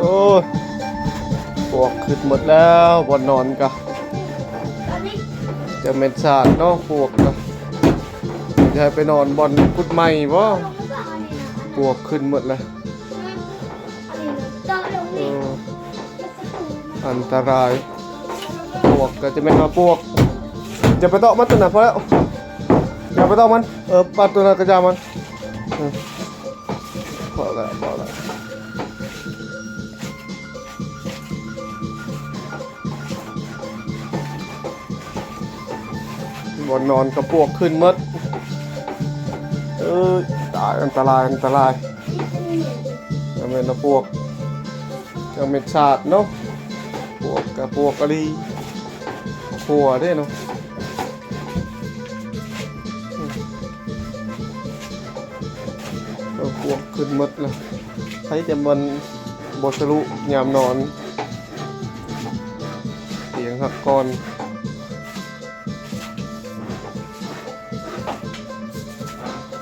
โอ้ยปวกขึ้นหมดแล้วบนนอนกะอันนี้จะเม็ดสาดเนาะปวกกะจะไปนอนบอนกุดใหม่บ่ะปวกขึ้นหมดเลงเอนี่ออันตรายปวกก็จะไม่มาปวกจะไปตาะมันตัวไหนพอแล้วอย่าไปตาะมันเออปัดตัวนั้นกระจามันพอแล้วพอแล้ว บนนอนกระปวกขึ้นมดเออตายอันตรายอันตรายยังเป็นนะปวกยังเป็นชาติเนาะปวกกับปวกกะลีขัวเด้เนาะอืมเอาปวกขึ้นมดเลยใช้จะมันบทสรุยามนอนเสียงหักก่อน Thank you.